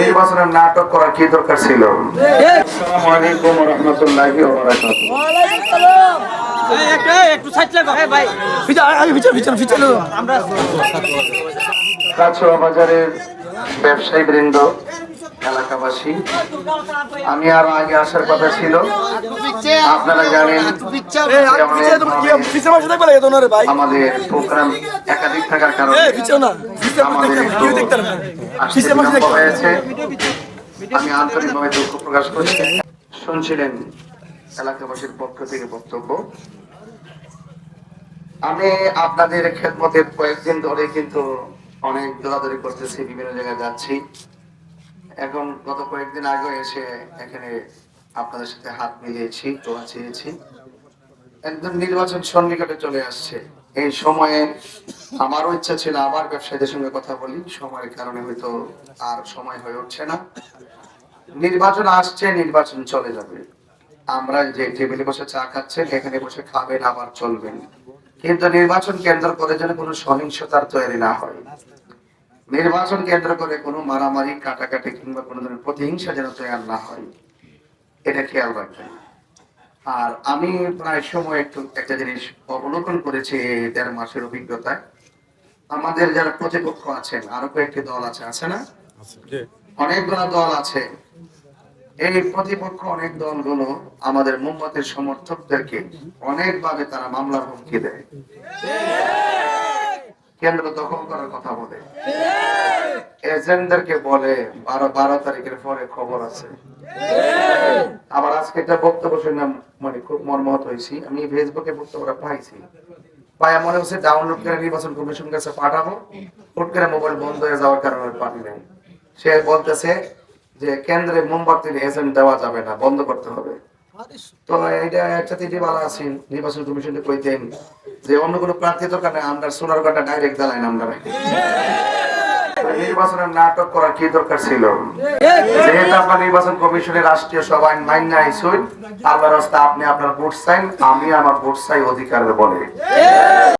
নির্বাচনের নাটক করার কি দরকার ছিল? আসসালামু আলাইকুম ওয়া রাহমাতুল্লাহি ওয়া বারাকাতুহু একটু সাইড লাগো ভাই কাছুয়া বাজারের ব্যবসায়ী বৃন্দ এলাকাবাসী আমি আর আগে আসার কথা ছিল। আপনারা জানেন আমাদের প্রোগ্রাম একাধিক থাকার কারণে আমাদের একটু হয়েছে। আমি আন্তরিকভাবে দুঃখ প্রকাশ করছি। শুনছিলেন এলাকাবাসীর পক্ষ থেকে বক্তব্য। আমি আপনাদের খেদমতের কয়েকদিন ধরে কিন্তু অনেক দৌড়াদৌড়ি করতেছি বিভিন্ন জায়গায় যাচ্ছি। এখন গত কয়েকদিন আগে এসে এখানে আপনাদের সাথে হাত মিলিয়েছি দোয়া চেয়েছি একদম নির্বাচন সন্নিকটে চলে আসছে। এই সময়ে আমারও ইচ্ছা ছিল আবার ব্যবসায়ীদের সঙ্গে কথা বলি। সময়ের কারণে হয়তো আর সময় হয়ে উঠছে না। নির্বাচন আসছে, নির্বাচন চলে যাবে। আমরা যে টেবিলে বসে চা খাচ্ছেন এখানে বসে খাবেন, আবার চলবেন। কিন্তু নির্বাচন কেন্দ্র করে যেন কোনো সহিংসতার তৈরি না হয়। নির্বাচন কেন্দ্র করে কোনো মারামারি, কাটাকাটি কিংবা কোনো ধরনের প্রতিহিংসা যেন তৈরি না হয়। এটা খেয়াল রাখবেন। আর আমি প্রায় সময় একটু একটা জিনিস অবলোকন করেছি দেড় মাসের অভিজ্ঞতায়। আমাদের যারা প্রতিপক্ষ আছেন আরও কয়েকটি দল আছে আছে না? অনেকগুলো দল আছে। এই প্রতিপক্ষ অনেক দলগুলো আমাদের মোমবাতির সমর্থকদেরকে অনেকভাবে তারা মামলার হুমকি দেয়। কেন্দ্র দখল করার কথা বলে। এজেন্টদেরকে বলে বারো বারো তারিখের পরে খবর আছে। আবার আজকে একটা বক্তব্য শুনলাম মানে খুব মর্মাহত হয়েছি। আমি ফেসবুকে বক্তব্যটা পাইছি। পায়া মনে হচ্ছে ডাউনলোড করে নির্বাচন কমিশন কাছে পাঠাবো। হুট করে মোবাইল বন্ধ হয়ে যাওয়ার কারণে পাঠি নাই। সে বলতেছে যে, কেন্দ্রে মোমবাতির এজেন্ট দেওয়া যাবে না, বন্ধ করতে হবে। তো এটা একটা তিনটি বালা আছেন নির্বাচন কমিশনে কইতেন যে, অন্য কোনো প্রার্থী দরকার আমরা সোনার কাটা ডাইরেক্ট দালাই আমরা নির্বাচনের নাটক করা কি দরকার ছিল? যেহেতু আপনার নির্বাচন কমিশনের রাষ্ট্রীয় সভায় মাইন আইসুন আল্লাহ রাস্তা আপনি আপনার ভোট চাইন, আমি আমার ভোট চাই অধিকার বলে।